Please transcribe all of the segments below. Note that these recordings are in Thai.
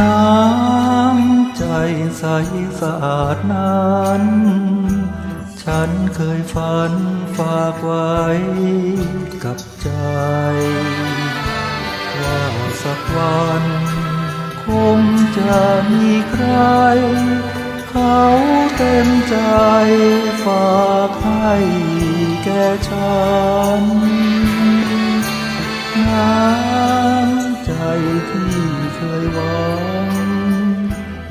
น้ำใจใสสะอาดนั้น ฉันเคยฝันฝากไว้กับใจ ว่าสักวัน คงจะมีใคร เขาเต็มใจฝากให้แก่ฉันน้ำใจที่เคยหวัง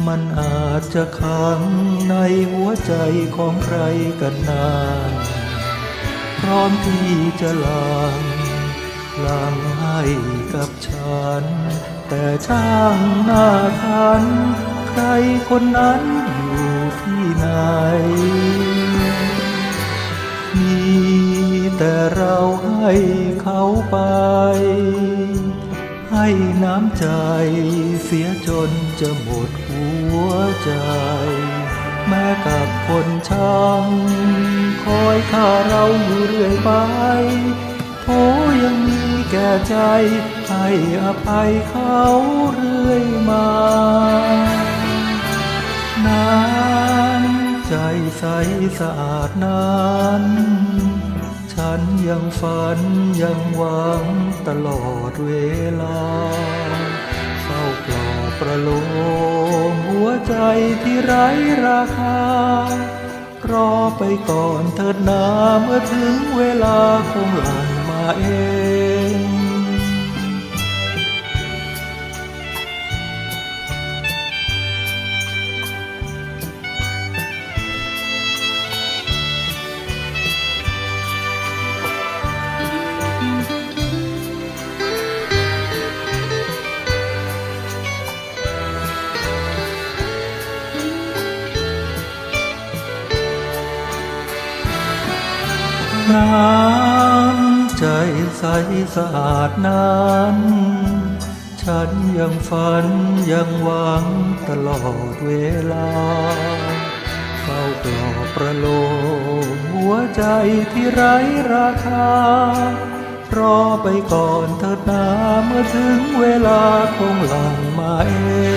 มันอาจจะขังในหัวใจของใครกันนาน พร้อมที่จะลังลังให้กับฉัน แต่ช่างหน้าทัน ใครคนนั้นอยู่ที่ไหน มีแต่เราให้เขาไป ให้น้ำใจเสียจนจะหมดหัวใจ แม้กับคนช่างคอยข้าเราอยู่เรื่อยไปโทยังมีแก่ใจ ให้อภัยเขาเรื่อยมา น้ำใจใสสะอาดนั้นฉันยังฝันยังหวังตลอดเวลา ประโลมหัวใจที่ไร้ราคารอไปก่อนเถิดนาเมื่อถึงเวลาคงหลั่งมาเอง น้ำใจใสสะอาดนั้น ฉันยังฝันยังหวังตลอดเวลาเฝ้าปลอบประโลมหัวใจที่ไร้ราคารอไปก่อนเถิดนาเมื่อถึงเวลาคงหลังมาเอง